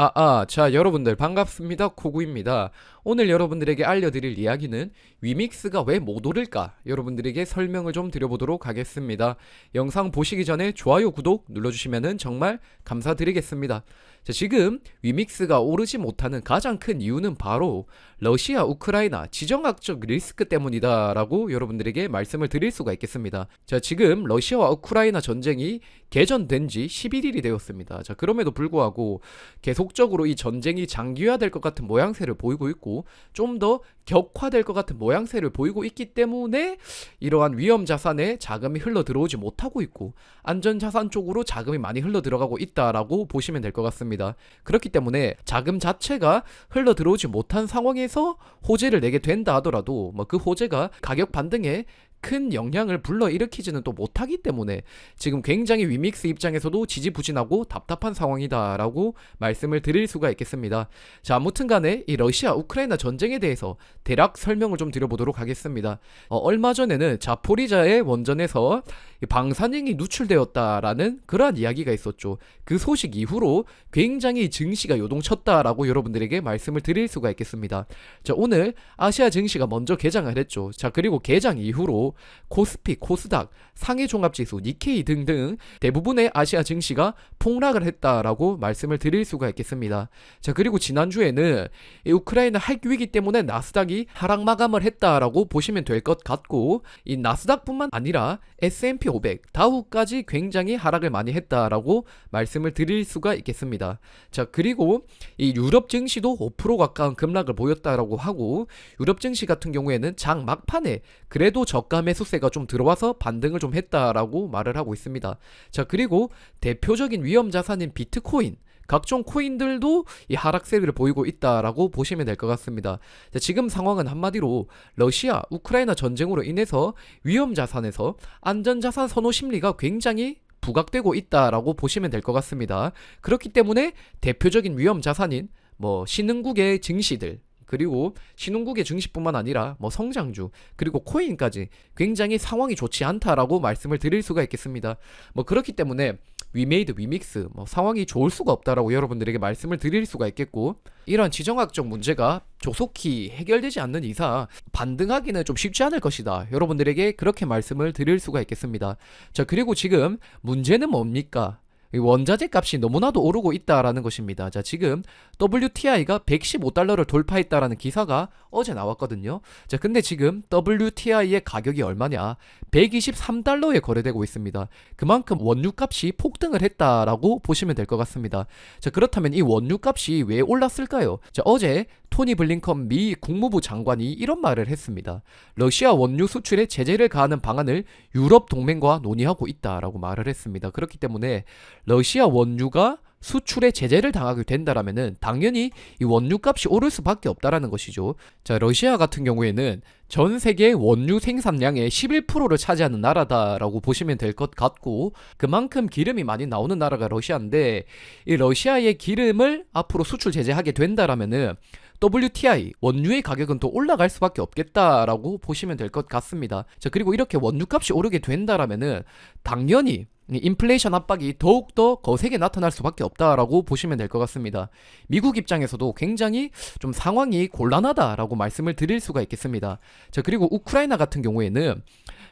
아, 아, 자, 여러분들 반갑습니다. 코구입니다. 오늘 여러분들에게 알려드릴 이야기는 위믹스가 왜 못 오를까? 여러분들에게 설명을 좀 드려보도록 하겠습니다. 영상 보시기 전에 좋아요, 구독 눌러주시면 정말 감사드리겠습니다. 자, 지금 위믹스가 오르지 못하는 가장 큰 이유는 바로 러시아, 우크라이나 지정학적 리스크 때문이다라고 여러분들에게 말씀을 드릴 수가 있겠습니다. 자, 지금 러시아와 우크라이나 전쟁이 개전된 지 11일이 되었습니다. 자, 그럼에도 불구하고 계속적으로 이 전쟁이 장기화될 것 같은 모양새를 보이고 있고 좀 더 격화될 것 같은 모양새를 보이고 있기 때문에 이러한 위험 자산에 자금이 흘러 들어오지 못하고 있고 안전 자산 쪽으로 자금이 많이 흘러 들어가고 있다라고 보시면 될 것 같습니다. 그렇기 때문에 자금 자체가 흘러 들어오지 못한 상황에서 호재를 내게 된다 하더라도 뭐 그 호재가 가격 반등에 큰 영향을 불러일으키지는 또 못하기 때문에 지금 굉장히 위믹스 입장에서도 지지부진하고 답답한 상황이다라고 말씀을 드릴 수가 있겠습니다. 자, 아무튼 간에 이 러시아 우크라이나 전쟁에 대해서 대략 설명을 좀 드려보도록 하겠습니다. 어, 얼마 전에는 자포리자의 원전에서 이 방사능이 누출되었다라는 그러한 이야기가 있었죠. 그 소식 이후로 굉장히 증시가 요동쳤다라고 여러분들에게 말씀을 드릴 수가 있겠습니다. 자, 오늘 아시아 증시가 먼저 개장을 했죠. 자, 그리고 개장 이후로 코스피, 코스닥, 상해 종합지수, 니케이 등등 대부분의 아시아 증시가 폭락을 했다라고 말씀을 드릴 수가 있겠습니다. 자, 그리고 지난주에는 이 우크라이나 핵 위기 때문에 나스닥이 하락 마감을 했다라고 보시면 될 것 같고 이 나스닥뿐만 아니라 S&P 500, 다우까지 굉장히 하락을 많이 했다라고 말씀을 드릴 수가 있겠습니다. 자, 그리고 이 유럽 증시도 5% 가까운 급락을 보였다라고 하고 유럽 증시 같은 경우에는 장 막판에 그래도 저가 매수세가 좀 들어와서 반등을 좀 했다라고 말을 하고 있습니다. 자, 그리고 대표적인 위험 자산인 비트코인 각종 코인들도 이 하락세를 보이고 있다라고 보시면 될 것 같습니다. 자, 지금 상황은 한마디로 러시아, 우크라이나 전쟁으로 인해서 위험 자산에서 안전 자산 선호 심리가 굉장히 부각되고 있다라고 보시면 될 것 같습니다. 그렇기 때문에 대표적인 위험 자산인 뭐 신흥국의 증시들 그리고 신흥국의 증시뿐만 아니라 뭐 성장주 그리고 코인까지 굉장히 상황이 좋지 않다라고 말씀을 드릴 수가 있겠습니다. 뭐 그렇기 때문에 위메이드 위믹스 뭐 상황이 좋을 수가 없다라고 여러분들에게 말씀을 드릴 수가 있겠고 이런 지정학적 문제가 조속히 해결되지 않는 이상 반등하기는 좀 쉽지 않을 것이다. 여러분들에게 그렇게 말씀을 드릴 수가 있겠습니다. 자 그리고 지금 문제는 뭡니까? 이 원자재 값이 너무나도 오르고 있다라는 것입니다. 자, 지금 WTI가 115달러를 돌파했다라는 기사가 어제 나왔거든요. 자, 근데 지금 WTI의 가격이 얼마냐? 123달러에 거래되고 있습니다. 그만큼 원유 값이 폭등을 했다라고 보시면 될 것 같습니다. 자, 그렇다면 이 원유 값이 왜 올랐을까요? 자, 어제 토니 블링컨 미 국무부 장관이 이런 말을 했습니다. 러시아 원유 수출에 제재를 가하는 방안을 유럽 동맹과 논의하고 있다라고 말을 했습니다. 그렇기 때문에 러시아 원유가 수출에 제재를 당하게 된다라면은 당연히 이 원유 값이 오를 수밖에 없다라는 것이죠. 자, 러시아 같은 경우에는 전 세계 원유 생산량의 11%를 차지하는 나라다라고 보시면 될 것 같고 그만큼 기름이 많이 나오는 나라가 러시아인데 이 러시아의 기름을 앞으로 수출 제재하게 된다라면은 WTI 원유의 가격은 또 올라갈 수밖에 없겠다라고 보시면 될 것 같습니다. 자, 그리고 이렇게 원유 값이 오르게 된다라면은 당연히 이 인플레이션 압박이 더욱더 거세게 나타날 수밖에 없다라고 보시면 될 것 같습니다. 미국 입장에서도 굉장히 좀 상황이 곤란하다라고 말씀을 드릴 수가 있겠습니다. 자, 그리고 우크라이나 같은 경우에는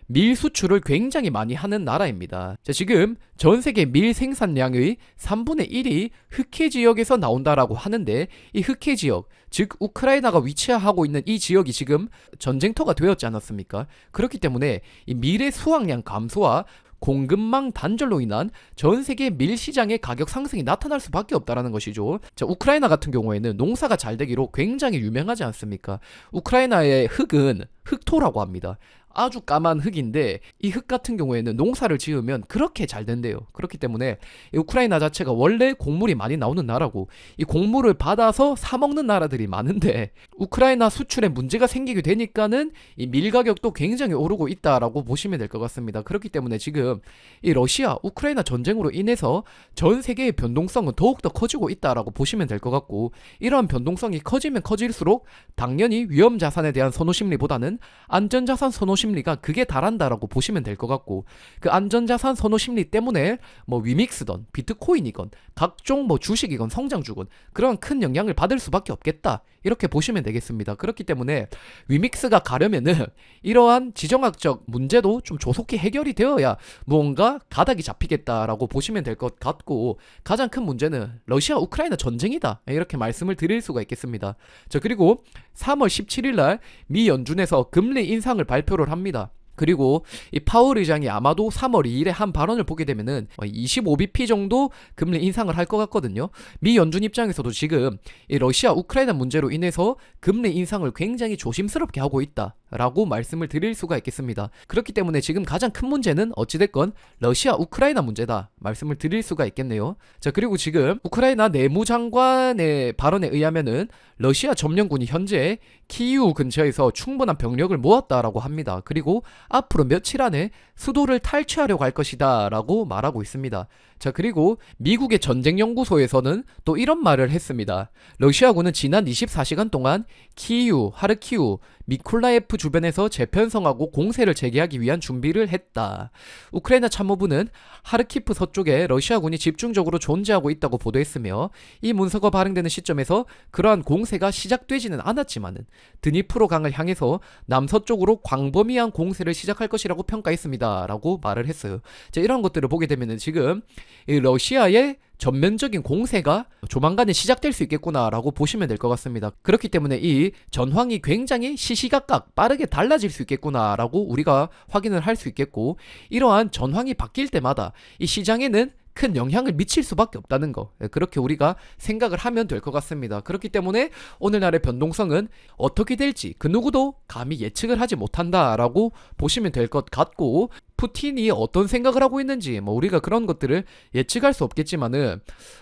밀 수출을 굉장히 많이 하는 나라입니다. 자, 지금 전 세계 밀 생산량의 3분의 1이 흑해 지역에서 나온다라고 하는데 이 흑해 지역, 즉 우크라이나가 위치하고 있는 이 지역이 지금 전쟁터가 되었지 않았습니까? 그렇기 때문에 이 밀의 수확량 감소와 공급망 단절로 인한 전 세계 밀 시장의 가격 상승이 나타날 수밖에 없다라는 것이죠. 자, 우크라이나 같은 경우에는 농사가 잘 되기로 굉장히 유명하지 않습니까? 우크라이나의 흙은 흑토라고 합니다. 아주 까만 흙인데 이 흙 같은 경우에는 농사를 지으면 그렇게 잘 된대요. 그렇기 때문에 이 우크라이나 자체가 원래 곡물이 많이 나오는 나라고 이 곡물을 받아서 사 먹는 나라들이 많은데 우크라이나 수출에 문제가 생기게 되니까는 이 밀 가격도 굉장히 오르고 있다라고 보시면 될 것 같습니다. 그렇기 때문에 지금 이 러시아 우크라이나 전쟁으로 인해서 전 세계의 변동성은 더욱더 커지고 있다라고 보시면 될 것 같고 이러한 변동성이 커지면 커질수록 당연히 위험 자산에 대한 선호 심리보다는 안전 자산 선호 심리 심리가 그게 달한다라고 보시면 될 것 같고 그 안전자산 선호 심리 때문에 뭐 위믹스던 비트코인이건 각종 뭐 주식이건 성장주건 그런 큰 영향을 받을 수밖에 없겠다 이렇게 보시면 되겠습니다. 그렇기 때문에 위믹스가 가려면은 이러한 지정학적 문제도 좀 조속히 해결이 되어야 무언가 가닥이 잡히겠다라고 보시면 될 것 같고 가장 큰 문제는 러시아 우크라이나 전쟁이다 이렇게 말씀을 드릴 수가 있겠습니다. 자 그리고 3월 17일 날 미 연준에서 금리 인상을 발표를 합니다. 그리고 이 파월 의장이 아마도 3월 2일에 한 발언을 보게 되면은 25bp 정도 금리 인상을 할 것 같거든요. 미 연준 입장에서도 지금 이 러시아 우크라이나 문제로 인해서 금리 인상을 굉장히 조심스럽게 하고 있다 라고 말씀을 드릴 수가 있겠습니다. 그렇기 때문에 지금 가장 큰 문제는 어찌됐건 러시아 우크라이나 문제다 말씀을 드릴 수가 있겠네요. 자 그리고 지금 우크라이나 내무장관의 발언에 의하면은 러시아 점령군이 현재 키이우 근처에서 충분한 병력을 모았다라고 합니다. 그리고 앞으로 며칠 안에 수도를 탈취하려고 할 것이다 라고 말하고 있습니다. 자, 그리고 미국의 전쟁연구소에서는 또 이런 말을 했습니다. 러시아군은 지난 24시간 동안 키이우, 하르키우, 미콜라예프 주변에서 재편성하고 공세를 재개하기 위한 준비를 했다. 우크라이나 참모부는 하르키프 서쪽에 러시아군이 집중적으로 존재하고 있다고 보도했으며 이 문서가 발행되는 시점에서 그러한 공세가 시작되지는 않았지만은 드니프로 강을 향해서 남서쪽으로 광범위한 공세를 시작할 것이라고 평가했습니다. 라고 말을 했어요. 자, 이런 것들을 보게 되면은 지금 이 러시아의 전면적인 공세가 조만간에 시작될 수 있겠구나라고 보시면 될 것 같습니다. 그렇기 때문에 이 전황이 굉장히 시시각각 빠르게 달라질 수 있겠구나라고 우리가 확인을 할 수 있겠고 이러한 전황이 바뀔 때마다 이 시장에는 큰 영향을 미칠 수밖에 없다는 거 예, 그렇게 우리가 생각을 하면 될 것 같습니다. 그렇기 때문에 오늘날의 변동성은 어떻게 될지 그 누구도 감히 예측을 하지 못한다라고 보시면 될 것 같고 푸틴이 어떤 생각을 하고 있는지 뭐 우리가 그런 것들을 예측할 수 없겠지만은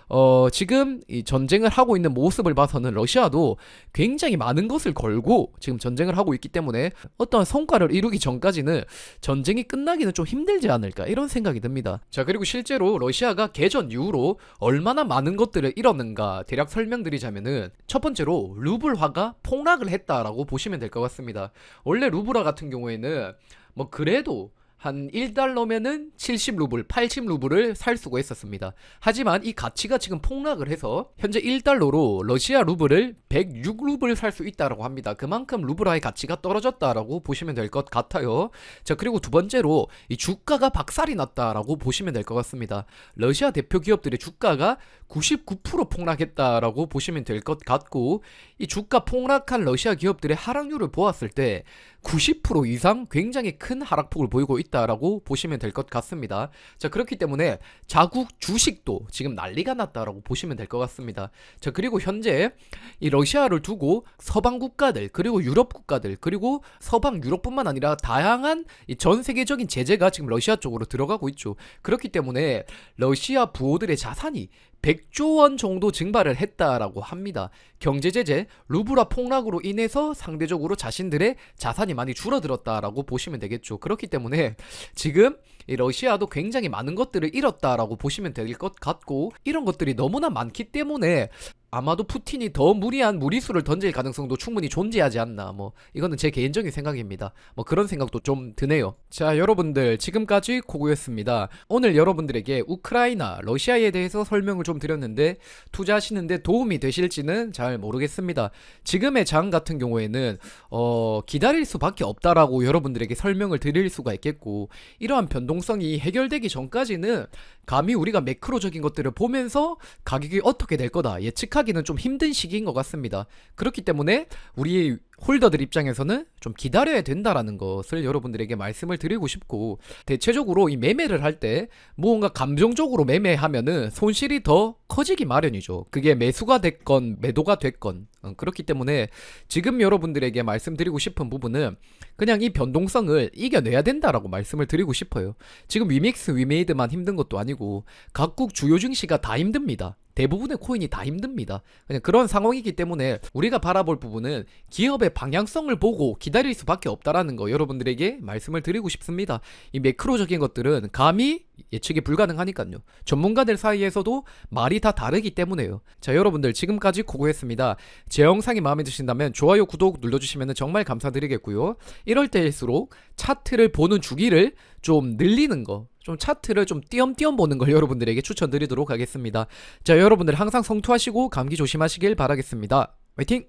어 지금 이 전쟁을 하고 있는 모습을 봐서는 러시아도 굉장히 많은 것을 걸고 지금 전쟁을 하고 있기 때문에 어떤 성과를 이루기 전까지는 전쟁이 끝나기는 좀 힘들지 않을까 이런 생각이 듭니다. 자 그리고 실제로 러시아가 개전 이후로 얼마나 많은 것들을 잃었는가 대략 설명드리자면은 첫 번째로 루블화가 폭락을 했다라고 보시면 될 것 같습니다. 원래 루블화 같은 경우에는 뭐 그래도 한 1달러면은 70루블, 80루블을 살 수가 있었습니다. 하지만 이 가치가 지금 폭락을 해서 현재 1달러로 러시아 루블을 106루블 살 수 있다라고 합니다. 그만큼 루블화의 가치가 떨어졌다라고 보시면 될 것 같아요. 자, 그리고 두 번째로 이 주가가 박살이 났다라고 보시면 될 것 같습니다. 러시아 대표 기업들의 주가가 99% 폭락했다라고 보시면 될 것 같고 이 주가 폭락한 러시아 기업들의 하락률을 보았을 때 90% 이상 굉장히 큰 하락폭을 보이고 있다라고 보시면 될 것 같습니다. 자, 그렇기 때문에 자국 주식도 지금 난리가 났다라고 보시면 될 것 같습니다. 자, 그리고 현재 이 러시아를 두고 서방 국가들, 그리고 유럽 국가들, 그리고 서방 유럽뿐만 아니라 다양한 이전 세계적인 제재가 지금 러시아 쪽으로 들어가고 있죠. 그렇기 때문에 러시아 부호들의 자산이 100조 원 정도 증발을 했다라고 합니다. 경제 제재, 루브라 폭락으로 인해서 상대적으로 자신들의 자산이 많이 줄어들었다라고 보시면 되겠죠. 그렇기 때문에 지금 이 러시아도 굉장히 많은 것들을 잃었다라고 보시면 될 것 같고 이런 것들이 너무나 많기 때문에 아마도 푸틴이 더 무리한 무리수를 던질 가능성도 충분히 존재하지 않나. 뭐 이거는 제 개인적인 생각입니다. 뭐 그런 생각도 좀 드네요. 자 여러분들 지금까지 고고였습니다. 오늘 여러분들에게 우크라이나 러시아에 대해서 설명을 좀 드렸는데 투자하시는데 도움이 되실지는 잘 모르겠습니다. 지금의 장 같은 경우에는 어 기다릴 수밖에 없다라고 여러분들에게 설명을 드릴 수가 있겠고 이러한 변동성이 해결되기 전까지는 감히 우리가 매크로적인 것들을 보면서 가격이 어떻게 될 거다 예측하 기는 좀 힘든 시기인 것 같습니다. 그렇기 때문에 우리 홀더들 입장에서는 좀 기다려야 된다라는 것을 여러분들에게 말씀을 드리고 싶고 대체적으로 이 매매를 할 때 무언가 감정적으로 매매하면은 손실이 더 커지기 마련이죠. 그게 매수가 됐건 매도가 됐건 어, 그렇기 때문에 지금 여러분들에게 말씀드리고 싶은 부분은 그냥 이 변동성을 이겨내야 된다라고 말씀을 드리고 싶어요. 지금 위믹스 위메이드만 힘든 것도 아니고 각국 주요 증시가 다 힘듭니다. 대부분의 코인이 다 힘듭니다. 그냥 그런 상황이기 때문에 우리가 바라볼 부분은 기업의 방향성을 보고 기다릴 수밖에 없다라는 거 여러분들에게 말씀을 드리고 싶습니다. 이 매크로적인 것들은 감히 예측이 불가능하니까요. 전문가들 사이에서도 말이 다 다르기 때문에요. 자, 여러분들 지금까지 고고했습니다. 제 영상이 마음에 드신다면 좋아요, 구독 눌러주시면 정말 감사드리겠고요. 이럴 때일수록 차트를 보는 주기를 좀 늘리는 거, 좀 차트를 좀 띄엄띄엄 보는 걸 여러분들에게 추천드리도록 하겠습니다. 자, 여러분들 항상 성투하시고 감기 조심하시길 바라겠습니다. 화이팅!